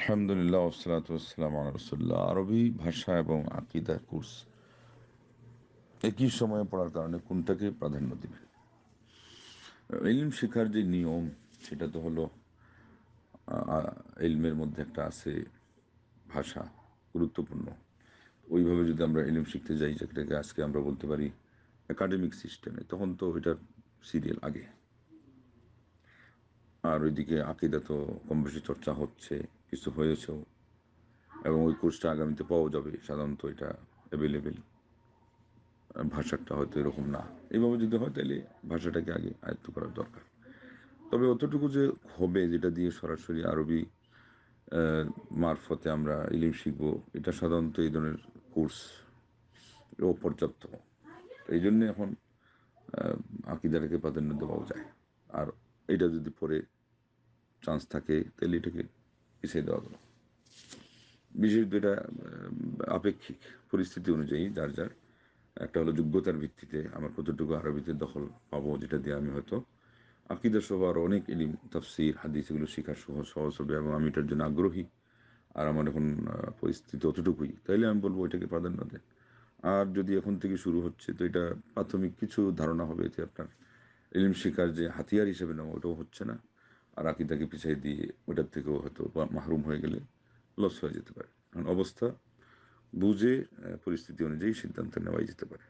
আলহামদুলিল্লাহ ওসলাত ওসালাম রসুল্লাহ আরবি ভাষা এবং আকিদা কোর্স একই সময়ে পড়ার কারণে কোনটাকে প্রাধান্য দিবে? ইলম শেখার যে নিয়ম, সেটা তো হলো ইলমের মধ্যে একটা আছে ভাষা গুরুত্বপূর্ণ। ওইভাবে যদি আমরা ইলম শিখতে যাই, যেটাকে আজকে আমরা বলতে পারি একাডেমিক সিস্টেমে তখন তো ওইটার সিরিয়াল আগে। আর ওইদিকে আকিদা তো কম বেশি চর্চা হচ্ছে, কিছু হয়েছেও। এবং ওই কোর্সটা আগামীতে পাওয়া যাবে, সাধারণত এটা অ্যাভেলেবেল ভাষাটা হয়তো এরকম না। এইভাবে যদি হয় তাহলে ভাষাটাকে আগে আয়ত্ত করার দরকার। তবে অতটুকু যে হবে, যেটা দিয়ে সরাসরি আরবি মারফতে আমরা ইলিম শিখব, এটা সাধারণত এই ধরনের কোর্স অপর্যাপ্ত এই জন্যে এখন আকিদাটাকে প্রাধান্য দেওয়াও যায়। আর এটা যদি পরে চান্স থাকে, তাহলে এটাকে পিছিয়ে দেওয়া গেল বিশেষ এটা আপেক্ষিক পরিস্থিতি অনুযায়ী যার যার। একটা হলো যোগ্যতার ভিত্তিতে আমার কতটুকু আরবিতে দখল পাবো যেটা দিয়ে আমি হয়তো আকিদা সহ আরও অনেক এলিম তফসির, হাদিস এগুলো শেখার সহ সহজ হবে এবং আমি এটার জন্য আগ্রহী। আর আমার এখন পরিস্থিতি অতটুকুই, তাইলে আমি বলব এটাকে প্রাধান্য দেন। আর যদি এখন থেকে শুরু হচ্ছে, তো এটা প্রাথমিক কিছু ধারণা হবে এতে আপনার এলিম শিকার যে হাতিয়ার হিসেবে নেওয়া, ওটাও হচ্ছে না। আর আকিদাকে পিছিয়ে দিয়ে ওটার থেকেও হয়তো মাহরুম হয়ে গেলে লস হয়ে যেতে পারে। কারণ অবস্থা বুঝে পরিস্থিতি অনুযায়ী সিদ্ধান্ত নেওয়াই যেতে পারে।